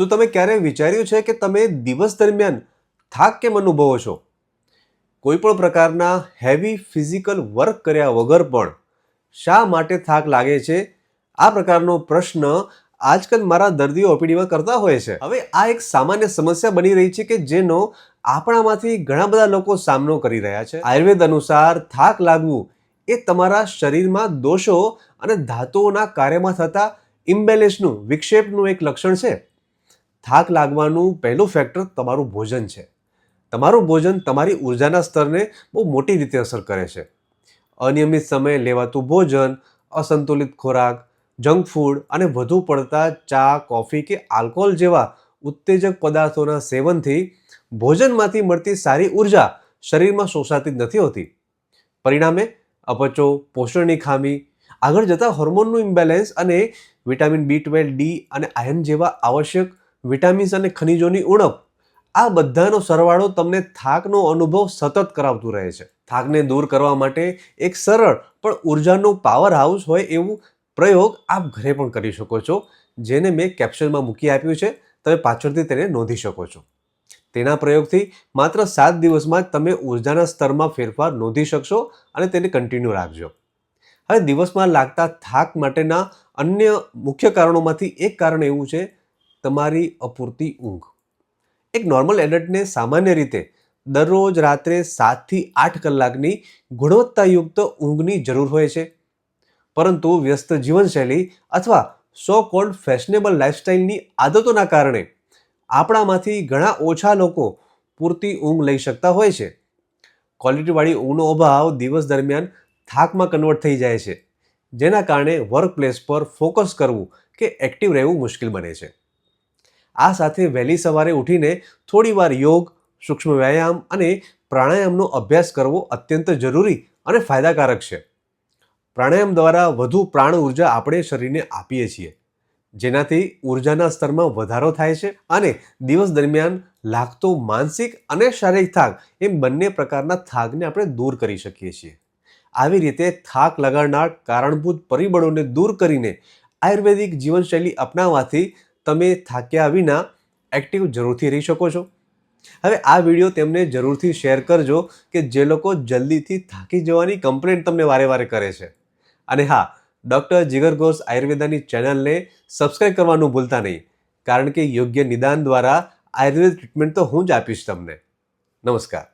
શું તમે ક્યારેય વિચાર્યું છે કે તમે દિવસ દરમિયાન થાક કેમ અનુભવો છો? કોઈ પણ પ્રકારના હેવી ફિઝિકલ વર્ક કર્યા વગર પણ શા માટે થાક લાગે છે? આ પ્રકારનો પ્રશ્ન આજકાલ મારા દર્દીઓ ઓપીડીમાં કરતા હોય છે. હવે આ એક સામાન્ય સમસ્યા બની રહી છે કે જેનો આપણામાંથી ઘણા બધા લોકો સામનો કરી રહ્યા છે. આયુર્વેદ અનુસાર થાક લાગવું એ તમારા શરીરમાં દોષો અને ધાતુઓના કાર્યમાં થતા ઇમ્બેલેન્સનું વિક્ષેપનું એક લક્ષણ છે. થાક લાગવાનું પહેલું ફેક્ટર તમારું ભોજન છે. તમારું ભોજન તમારી ઉર્જાના સ્તરને બહુ મોટી રીતે અસર કરે છે. અનિયમિત સમયે લેવાતું ભોજન, અસંતુલિત ખોરાક, જંક ફૂડ અને વધુ પડતા ચા, કોફી કે આલ્કોહોલ જેવા ઉત્તેજક પદાર્થોના સેવનથી ભોજનમાંથી મળતી સારી ઊર્જા શરીરમાં શોષાતી જ નથી હોતી. પરિણામે અપચો, પોષણની ખામી, આગળ જતાં હોર્મોનનું ઇમ્બેલેન્સ અને વિટામિન બી ટ્વેલ્વ ડી અને આયન જેવા આવશ્યક વિટામિન્સ અને ખનિજોની ઉણપ, આ બધાનો સરવાળો તમને થાકનો અનુભવ સતત કરાવતું રહે છે. થાકને દૂર કરવા માટે એક સરળ પણ ઉર્જાનો પાવર હાઉસ હોય એવું પ્રયોગ આપ ઘરે પણ કરી શકો છો, જેને મેં કેપ્શનમાં મૂકી આપ્યું છે. તમે પાછળથી તેને નોંધી શકો છો. તેના પ્રયોગથી માત્ર સાત દિવસમાં તમે ઉર્જાના સ્તરમાં ફેરફાર નોંધી શકશો અને તેને કન્ટિન્યુ રાખજો. હવે દિવસમાં લાગતા થાક માટેના અન્ય મુખ્ય કારણોમાંથી એક કારણ એવું છે તમારી અપૂરતી ઊંઘ. એક નોર્મલ એડલ્ટને સામાન્ય રીતે દરરોજ રાત્રે સાતથી આઠ કલાકની ગુણવત્તાયુક્ત ઊંઘની જરૂર હોય છે. પરંતુ વ્યસ્ત જીવનશૈલી અથવા સો કોલ્ડ ફેશનેબલ લાઇફસ્ટાઇલની આદતોના કારણે આપણામાંથી ઘણા ઓછા લોકો પૂરતી ઊંઘ લઈ શકતા હોય છે. ક્વોલિટીવાળી ઊંઘનો અભાવ દિવસ દરમિયાન થાકમાં કન્વર્ટ થઈ જાય છે. જેના કારણે વર્ક પ્લેસ પર ફોકસ કરવું કે એક્ટિવ રહેવું મુશ્કેલ બને છે. આ સાથે વહેલી સવારે ઉઠીને થોડીવાર યોગ, સૂક્ષ્મ વ્યાયામ અને પ્રાણાયામનો અભ્યાસ કરવો અત્યંત જરૂરી અને ફાયદાકારક છે. પ્રાણાયામ દ્વારા વધુ પ્રાણ ઊર્જા આપણે શરીરને આપીએ છીએ, જેનાથી ઉર્જાના સ્તરમાં વધારો થાય છે અને દિવસ દરમિયાન લાગતો માનસિક અને શારીરિક થાક એમ બંને પ્રકારના થાકને આપણે દૂર કરી શકીએ છીએ. આવી રીતે થાક લગાડનાર કારણભૂત પરિબળોને દૂર કરીને આયુર્વેદિક જીવનશૈલી અપનાવવાથી તમે થાક્યા વિના એક્ટિવ જરૂરથી રહી શકો છો. હવે આ વીડિયો તેમને જરૂરથી શેર કરજો કે જે લોકો જલ્દીથી થાકી જવાની કમ્પ્લેન્ટ તમને વારે વારે કરે છે. અને હા ડૉક્ટર જીગર ઘોષ આયુર્વેદાની ચેનલને સબસ્ક્રાઈબ કરવાનું ભૂલતા નહીં, કારણ કે યોગ્ય નિદાન દ્વારા આયુર્વેદ ટ્રીટમેન્ટ તો હું જ આપીશ તમને. નમસ્કાર.